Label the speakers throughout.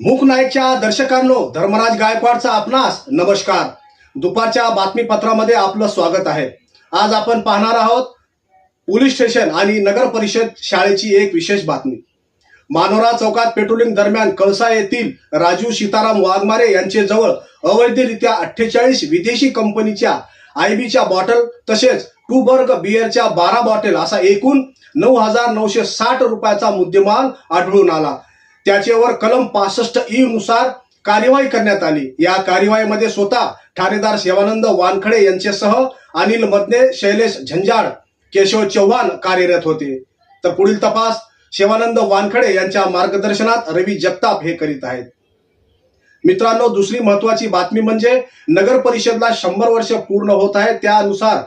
Speaker 1: मूक नाईकच्या दर्शकांनो धर्मराज गायकवाडचा आपणास नमस्कार. दुपारच्या बातमीपत्रामध्ये आपलं स्वागत आहे. आज आपण पाहणार आहोत पोलीस स्टेशन आणि नगर परिषद शाळेची एक विशेष बातमी. मानोरा चौकात पेट्रोलिंग दरम्यान कळसा येथील राजू सीताराम वाघमारे यांचे जवळ अवैधरित्या अठ्ठेचाळीस विदेशी कंपनीच्या आयबीच्या बॉटल तसेच टू बर्ग बिअरच्या बारा बॉटल असा एकूण नऊ हजार नऊशे साठ रुपयाचा मुद्देमाल आढळून आला. त्याच्यावर कलम पासष्ट ई नुसार कार्यवाही करण्यात आली. या कार्यवाहीमध्ये स्वतः ठाणेदार शिवानंद वानखडे यांच्यासह अनिल मदने शैलेश झंजाड केशव चव्हाण कार्यरत होते. तर पुढील तपास शिवानंद वानखडे यांच्या मार्गदर्शनात रवी जगताप हे करीत आहेत. मित्रांनो दुसरी महत्वाची बातमी म्हणजे नगर परिषदला शंभर वर्ष पूर्ण होत आहे त्यानुसार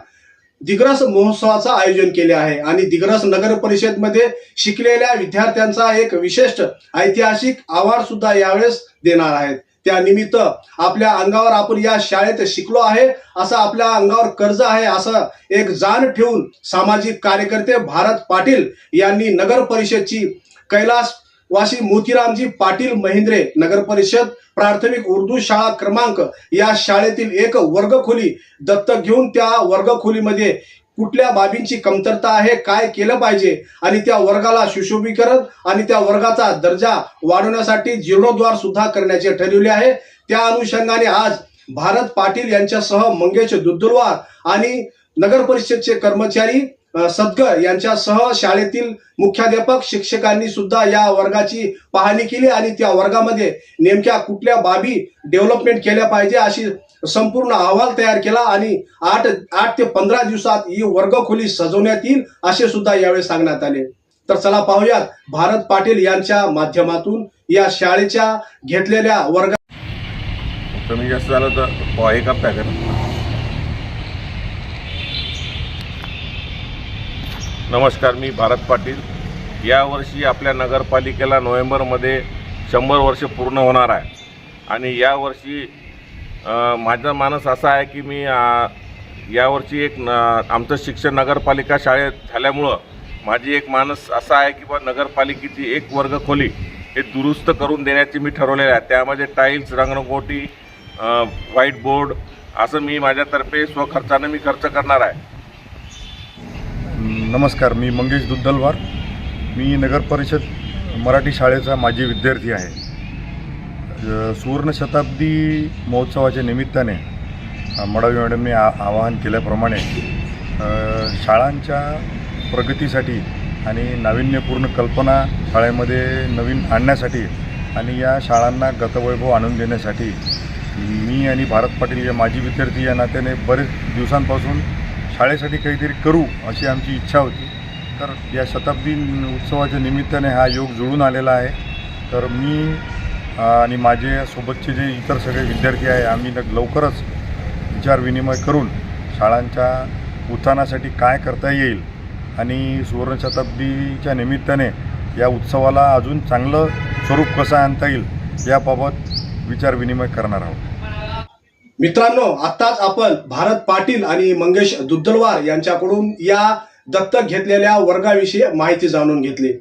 Speaker 1: दिग्रस महोत्सवाचं आयोजन केले आहे. आणि दिग्रस नगर परिषदमध्ये शिकलेल्या विद्यार्थ्यांचा एक विशिष्ट ऐतिहासिक आवार सुद्धा यावेळेस देणार आहेत. त्यानिमित्त आपल्या अंगावर आपण या शाळेत शिकलो आहे. असं आपल्या अंगावर कर्ज आहे असं एक जाण ठेवून सामाजिक कार्यकर्ते भारत पाटील यांनी नगर परिषदची कैलास वाशी मोतीरामजी पाटील महेंद्रे नगर परिषद प्राथमिक उर्दू शाळा क्रमांक या शाळेतील एक वर्गखोली दत्तक घेऊन त्या वर्गखोलीमध्ये कुठल्या बाबींची कमतरता आहे काय केलं पाहिजे आणि त्या वर्गाला सुशोभीकरण आणि त्या वर्गाचा दर्जा वाढवण्यासाठी जीर्णोद्वार सुद्धा करण्याचे ठरविले आहे. त्या अनुषंगाने आज भारत पाटील यांच्यासह मंगेश दुद्दुरवार आणि नगर परिषदचे कर्मचारी सदगर यांच्यासह शाळेतील मुख्याध्यापक शिक्षकांनी सुद्धा या वर्गाची पाहणी केली आणि त्या वर्गामध्ये नेमक्या कुठल्या बाबी डेव्हलपमेंट केल्या पाहिजे अशी संपूर्ण अहवाल तयार केला आणि आठ आठ ते पंधरा दिवसात ही वर्गखोली सजवण्यात येईल असे सुद्धा यावेळी सांगण्यात आले. तर चला पाहूयात भारत पाटील यांच्या माध्यमातून या शाळेच्या घेतलेल्या वर्गा
Speaker 2: कमी जास्त झालं तर पोहा एक हप्ता नमस्कार मी भारत पाटील. यावर्षी आपल्या नगरपालिकेला नोव्हेंबरमध्ये शंभर वर्ष पूर्ण होणार आहे. आणि यावर्षी माझा मानस असा आहे की मी यावर्षी एक न आमचं शिक्षण नगरपालिका शाळेत झाल्यामुळं माझी एक मानस असा आहे की बा नगरपालिकेची एक वर्ग खोली हे दुरुस्त करून देण्याची मी ठरवलेलं आहे. त्यामध्ये टाईल्स रंगरंगोटी व्हाईट बोर्ड असं मी माझ्यातर्फे स्वखर्चानं मी खर्च करणार आहे.
Speaker 3: नमस्कार मी मंगेश दुद्दलवार मी नगर परिषद मराठी शाळेचा माजी विद्यार्थी आहे. सुवर्ण शताब्दी महोत्सवाच्या निमित्ताने मडावी मॅडमने आ आवाहन केल्याप्रमाणे शाळांच्या प्रगतीसाठी आणि नाविन्यपूर्ण कल्पना शाळेमध्ये नवीन आणण्यासाठी आणि या शाळांना गतवैभव आणून देण्यासाठी मी आणि भारत पाटील या माजी विद्यार्थी या नात्याने बरेच दिवसांपासून शाळेसाठी काहीतरी करू अशी आमची इच्छा होती. तर या शताब्दी उत्सवाच्या निमित्ताने हा योग जुळून आलेला आहे. तर मी आणि माझे सोबतचे जे इतर सगळे विद्यार्थी आहे आम्ही लवकरच विचार विनिमय करून शाळांच्या उत्थानासाठी काय करता येईल आणि सुवर्णशताब्दीच्या निमित्ताने या उत्सवाला अजून चांगलं स्वरूप कसं आणता येईल याबाबत विचार विनिमय करणार आहोत.
Speaker 1: मित्रांनो आताच आपण भारत पाटील आणि मंगेश दुद्दलवार यांच्याकडून या दत्तक घेतलेल्या वर्गाविषयी माहिती जाणून घेतली.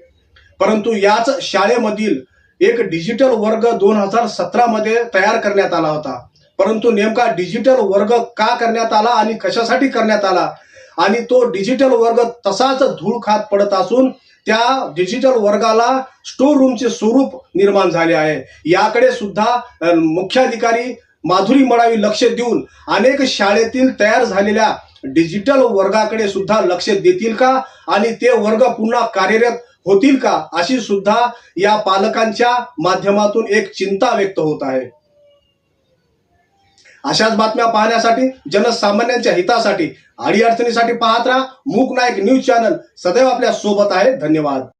Speaker 1: परंतु याच शाळेमधील एक डिजिटल वर्ग दोन हजार सतरामध्ये तयार करण्यात आला होता. परंतु नेमका डिजिटल वर्ग का करण्यात आला आणि कशासाठी करण्यात आला? आणि तो डिजिटल वर्ग तसाच धूळ खात पडत असून त्या डिजिटल वर्गाला स्टोर रूमचे स्वरूप निर्माण झाले आहे. याकडे सुद्धा मुख्याधिकारी माधुरी म्हणावी लक्ष देऊन अनेक शाळेतील तयार झालेल्या डिजिटल वर्गाकडे सुद्धा लक्ष देतील का? आणि ते वर्ग पुन्हा कार्यरत होतील का? अशी सुद्धा या पालकांच्या माध्यमातून एक चिंता व्यक्त होत आहे. अशाच बातम्या पाहण्यासाठी जनसामान्यांच्या हितासाठी अडीअडचणीसाठी पाहत राहा. मूक नायक न्यूज चॅनल सदैव आपल्यासोबत आहे. धन्यवाद.